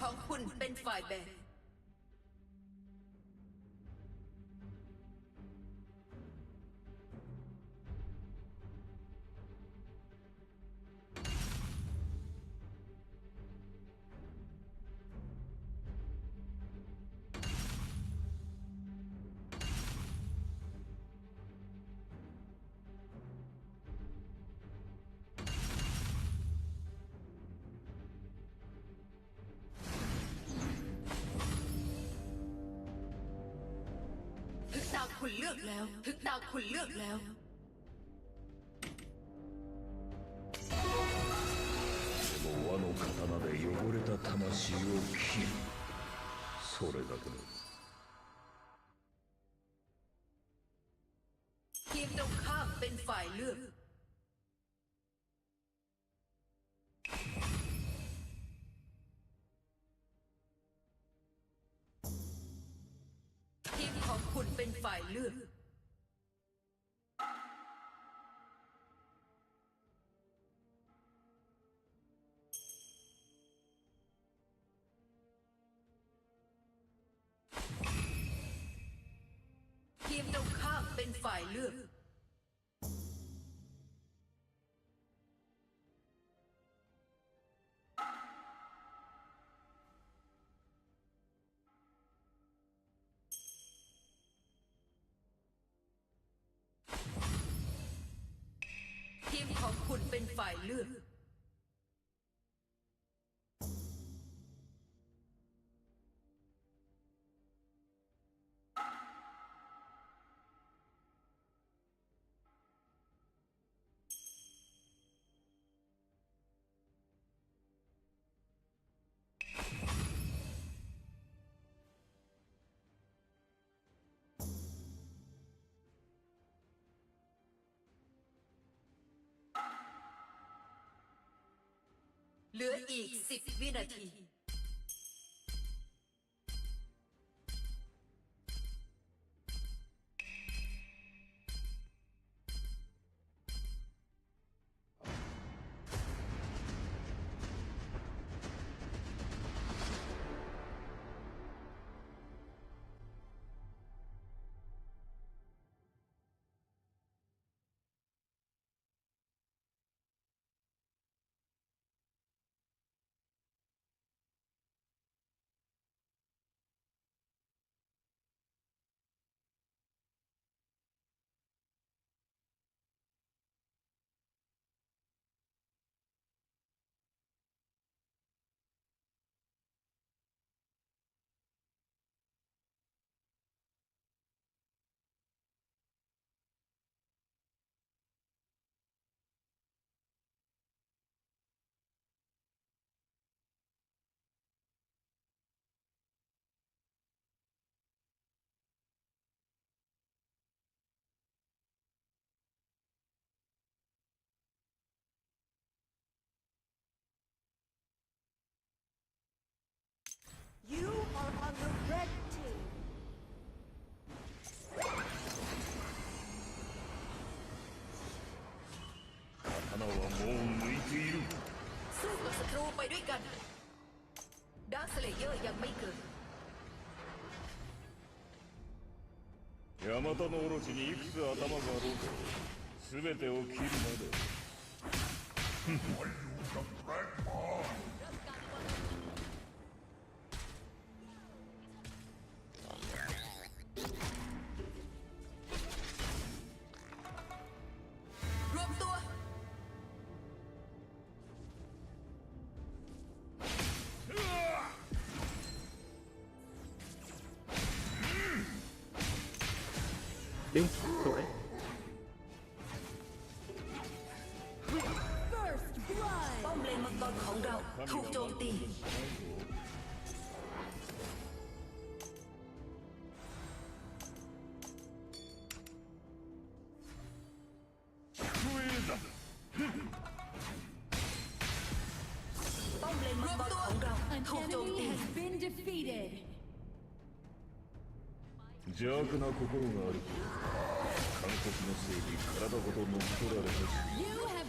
ของคุณเป็นฝ่ายแบกคุณเลือกแล้วถึงตาคุณเลือกแล้ว和の刀で汚れた魂を切るそれだけだทีมตรงข้ามเป็นฝ่ายเลือกฝ่ายเลือกทีมของคุณเป็นฝ่ายเลือกเหลืออีก10วินาทียกันดาสเลเยอร์ยังไม่กヤマタのオロチにいくつ頭があろうか全てを切るまでดึงสวยป้อมเลนมังกรของเราถูกโจมตีป้อมเลนมังกรของเราถูกโจมตี been defeated. 邪悪な心がある敵の整備体ごと乗っ取られたし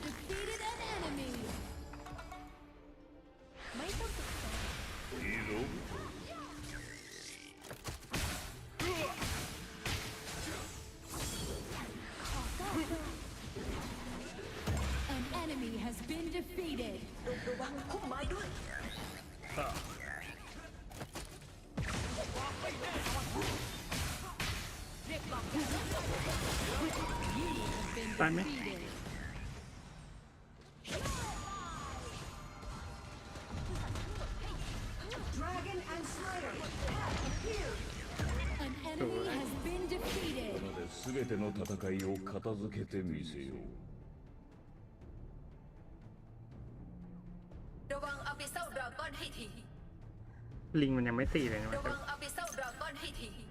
ตายไหมすべての戦いを片付けてみせよう。ลิงมันยังไม่ตีเลยนะ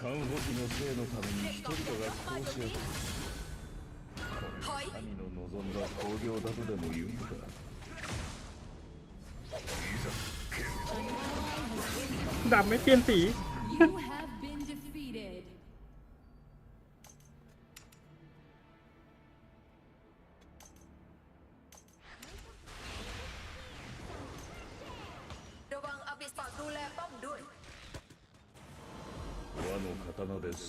看護師の生のために人々が投資をこれ神の望んだ工業だとでも言うかダメเป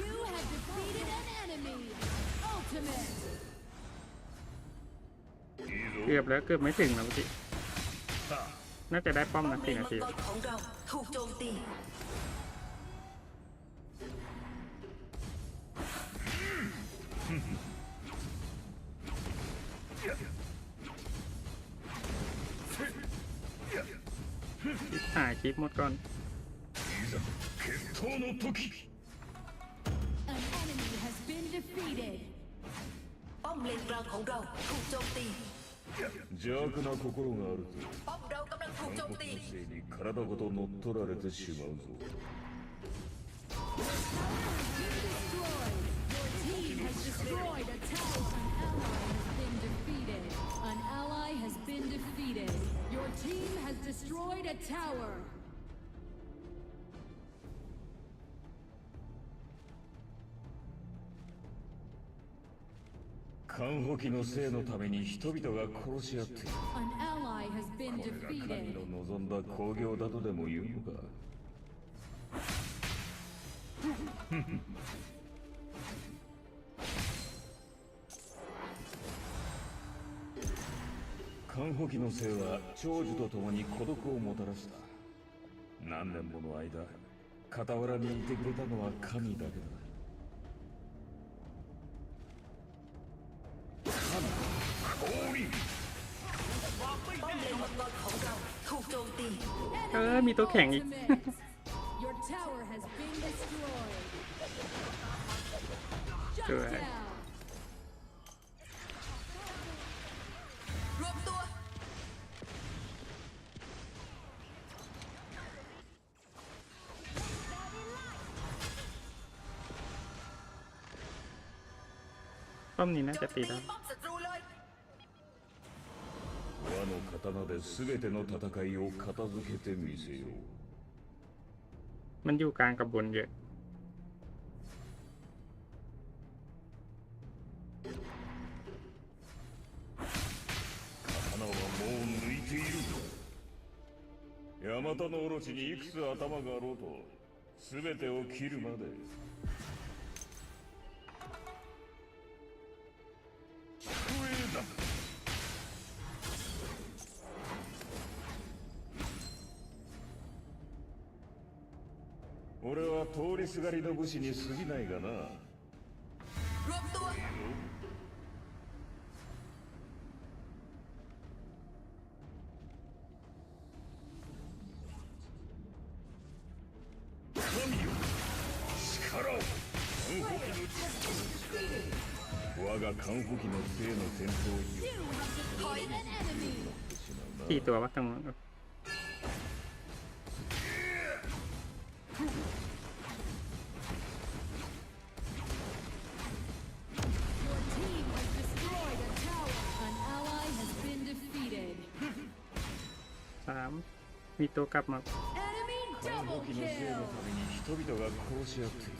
You have defeated an enemy. Ultimate. เกือบแล้วเกือบไม่ถึงนะพี่ีน่าจะได้ป้อมนะสี่นาทีขอาถีหายคลิปหมดก่อนป้อมเลนกลางของเราถูกโจมตี邪悪な心があるとป้อมเรากำลังถูกโจมตี性に体ごと乗っ取られてしまうぞ Team has destroyed a tower. An ally has been defeated. An ally has been defeated. Your team has destroyed a tower. 艦捕機のせいのために人々が殺し合っているこれが神の望んだだとでも言うのかのせいは長寿とともに孤独をもたらした何年もの間傍らにいてくれたのは神だけだเออมีตัวแข่งอีกด o วยต้อมนี้น่าจะตีแล้ว刀で全ての戦いを片付けてみせようมันอยู่กลางกบนเยอะ刀はもう抜いているヤマタのオロチにいくつ頭があろうと全てを切るまですがりの武士に過ぎないがなロッドは力を我がカンフの生の戦闘に。ヒートは頭が。ตัวกลับมาこの武器のせいのために人々が殺し合っている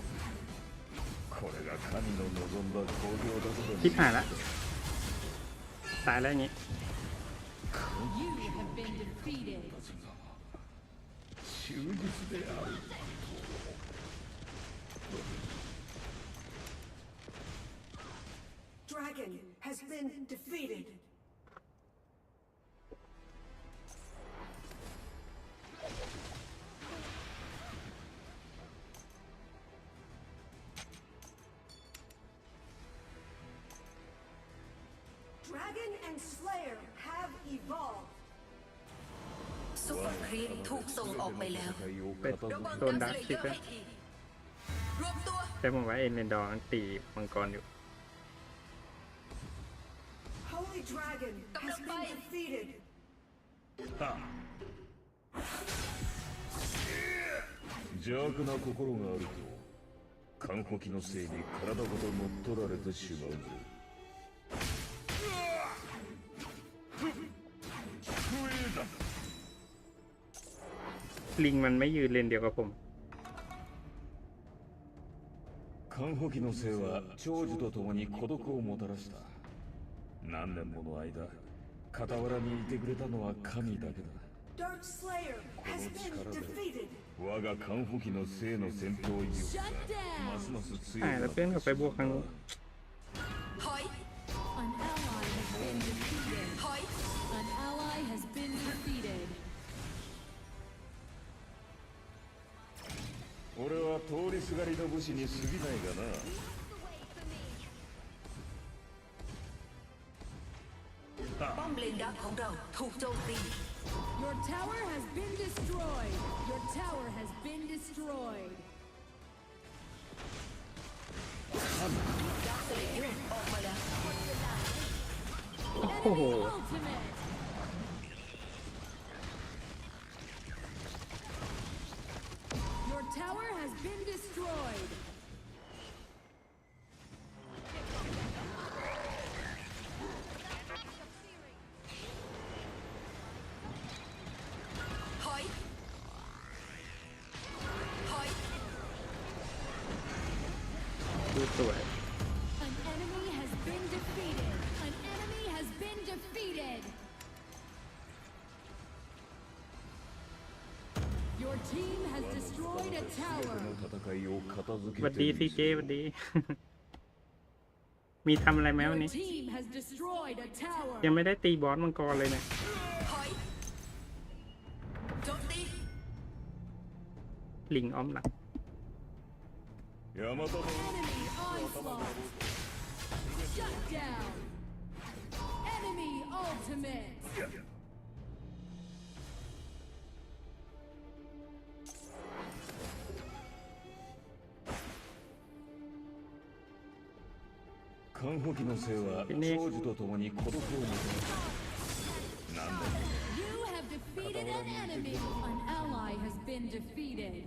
これが神の望んだ興行だぞとคิดหายละตายแล้วอย่างงี้忠実であるรีมถูกส่งออกไปแล้ว เป็ดระโดนดักคิกนะรวมตัว่ผมว่าเอ็นเมนดอร์ันตีมังกรอยู่ Holy กำไป d 邪悪な心があると艦砲機のせいに体ごと乗っ取られてしまうぞ。ลิงมันไม่ยืนเลนเดียวกับผม寒歩期の生は長寿とともに孤独をもたらした何年もの間傍らにいてくれたのは神だけだこの力で我が寒歩期の生の戦闘意欲がますます強くなったがりの武士に過ぎないがなป้อมเลน Your tower has been destroyed. Your tower has been destroyed. ดัวยวันดีซีเจวันดี มีทำอะไรไหมวันนี้ยังไม่ได้ตีบอสมังกรเลยเนะี่ยลิงอ้อมหลัง Shut down! Enemy ultimate! のは長寿と共に孤独をもたなんだ You have defeated an enemy! An ally has been defeated!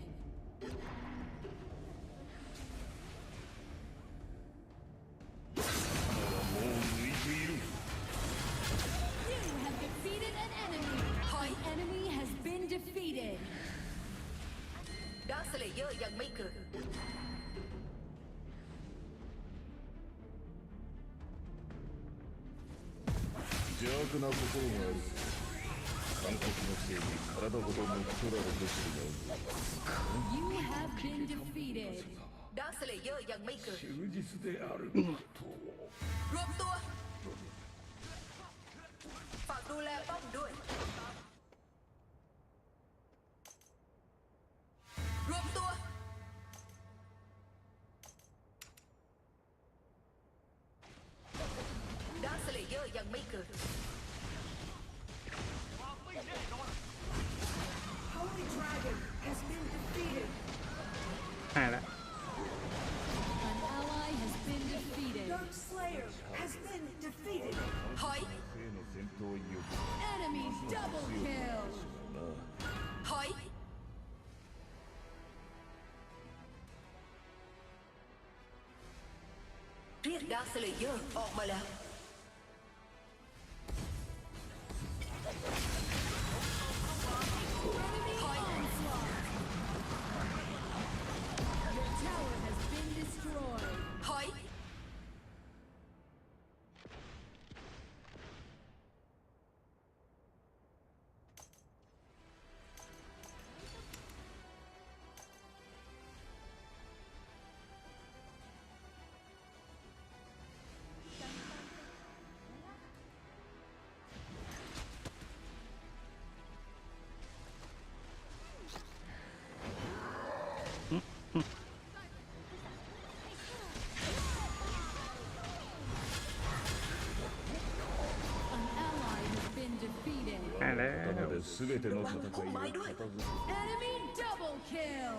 enemy has been defeated. ด You h a n e a t e d 忠実であるとยังไม่เกิดความไม่แน่นอน has been defeated. 全ての戦いを片付け Enemy double kill!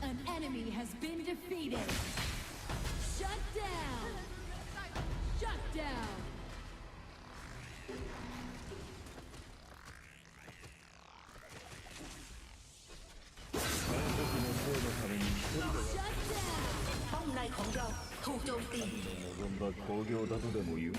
An enemy has been defeated! Shut down! Shut down! 本来ของเ望んだ工業だとでも言うのだ。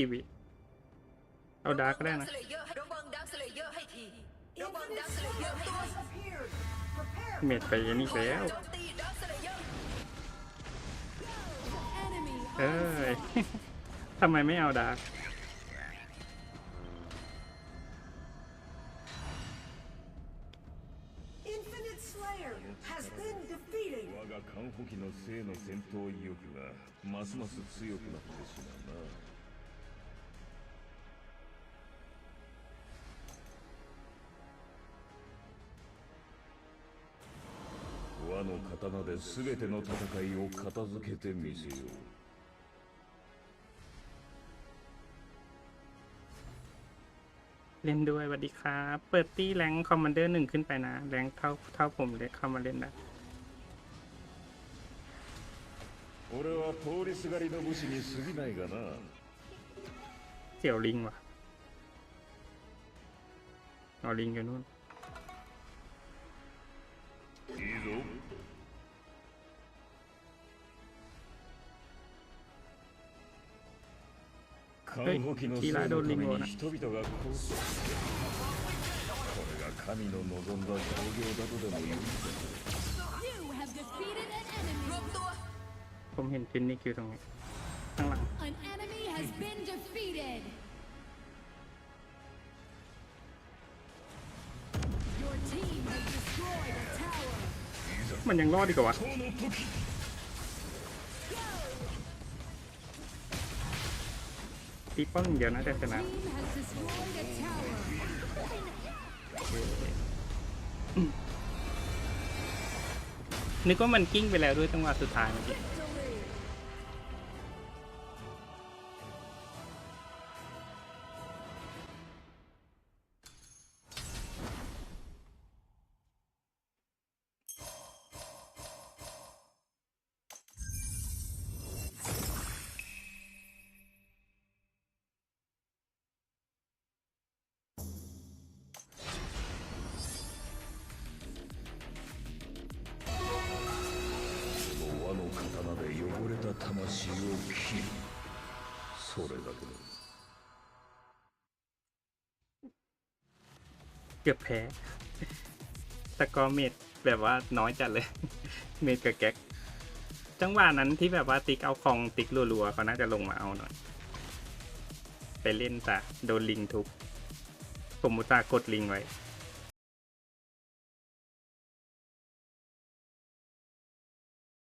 ี่วิเอาดาร์ก็ได้นะเมดไปอันนี้แล้ว เอ้ยทำไมไม่เอาดาร์ก我がカンホキの生の戦闘意欲がますます強くなってしまうな。刀で全ての戦いを片付けてみせよう。เล่นด้วยสวัสดีครับเปิดตี้แรงคอมมานเดอร์หนึ่งขึ้นไปนะแรงเท่าเท่าผมเลยเข้ามาเล่นนะเสี่ยวลิงวะเอาลิงอยู่นู่นฮ้ยทีละโดนลิงโลนะこれが神の望んだ興行だとでも言うผมเห็นฟินนี่คิวตรงนี้ข้างหลัง An enemy has been defeated. Your team has destroyed a tower. มันยังรอดดีกว่าวะตีป้องเดียวนะแต่ชนะนึกว่ามันกิ้งไปแล้วด้วยจังหวะสุดท้ายเมื่อกี้魂を切るそれだけだเกือบแพ้ แต่ก็เมดแบบว่าน้อยจัดเลย เมดกับแก๊ก จังหวะนั้นที่แบบว่าติ๊กเอาคองติ๊กรัวๆเขาน่าจะลงมาเอาหน่อย ไปเล่นแต่โดนลิงทุบผมมุตส่ากดลิงไว้